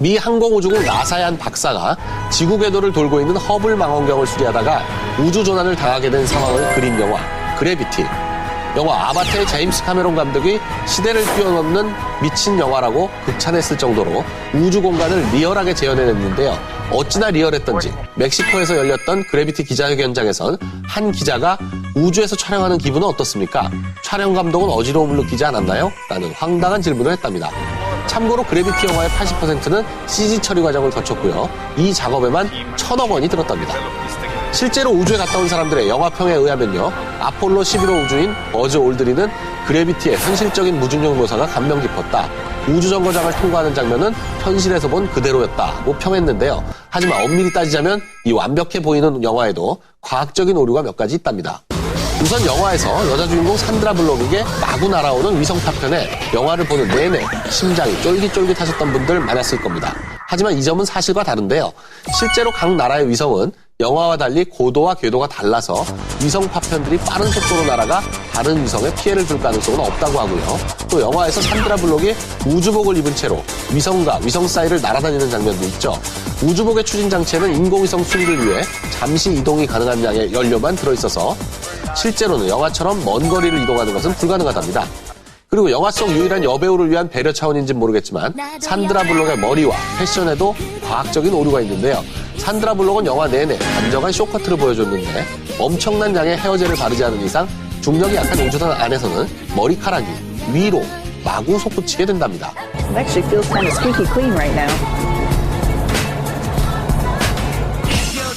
미 항공우주국 나사의 한 박사가 지구 궤도를 돌고 있는 허블 망원경을 수리하다가 우주 조난을 당하게 된 상황을 그린 영화 그래비티. 영화 아바타의 제임스 카메론 감독이 시대를 뛰어넘는 미친 영화라고 극찬했을 정도로 우주 공간을 리얼하게 재현해냈는데요. 어찌나 리얼했던지 멕시코에서 열렸던 그래비티 기자회견 현장에선 한 기자가 우주에서 촬영하는 기분은 어떻습니까? 촬영 감독은 어지러움을 느끼지 않았나요? 라는 황당한 질문을 했답니다. 참고로 그래비티 영화의 80%는 CG 처리 과정을 거쳤고요. 이 작업에만 천억 원이 들었답니다. 실제로 우주에 갔다 온 사람들의 영화평에 의하면요. 아폴로 11호 우주인 버즈 올드리는 그래비티의 현실적인 무중력 묘사가 감명 깊었다. 우주 정거장을 통과하는 장면은 현실에서 본 그대로였다고 평했는데요. 하지만 엄밀히 따지자면 이 완벽해 보이는 영화에도 과학적인 오류가 몇 가지 있답니다. 우선 영화에서 여자 주인공 산드라 블록에게 마구 날아오는 위성 파편에 영화를 보는 내내 심장이 쫄깃쫄깃하셨던 분들 많았을 겁니다. 하지만 이 점은 사실과 다른데요. 실제로 각 나라의 위성은 영화와 달리 고도와 궤도가 달라서 위성 파편들이 빠른 속도로 날아가 다른 위성에 피해를 줄 가능성은 없다고 하고요. 또 영화에서 산드라 블록이 우주복을 입은 채로 위성과 위성 사이를 날아다니는 장면도 있죠. 우주복의 추진 장치에는 인공위성 수리를 위해 잠시 이동이 가능한 양의 연료만 들어있어서 실제로는 영화처럼 먼 거리를 이동하는 것은 불가능하답니다. 그리고 영화 속 유일한 여배우를 위한 배려 차원인지는 모르겠지만 산드라 블록의 머리와 패션에도 과학적인 오류가 있는데요. 산드라 블록은 영화 내내 단정한 쇼커트를 보여줬는데 엄청난 양의 헤어젤을 바르지 않은 이상 중력이 약한 우주선 안에서는 머리카락이 위로 마구 솟구치게 된답니다. Actually feels kind of squeaky clean right now.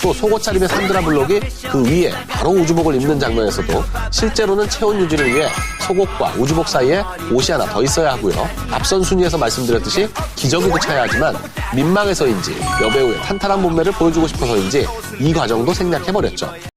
또 속옷 차림의 산드라 블록이 그 위에 바로 우주복을 입는 장면에서도 실제로는 체온 유지를 위해 속옷과 우주복 사이에 옷이 하나 더 있어야 하고요. 앞선 순위에서 말씀드렸듯이 기저귀도 차야 하지만 민망해서인지 여배우의 탄탄한 몸매를 보여주고 싶어서인지 이 과정도 생략해버렸죠.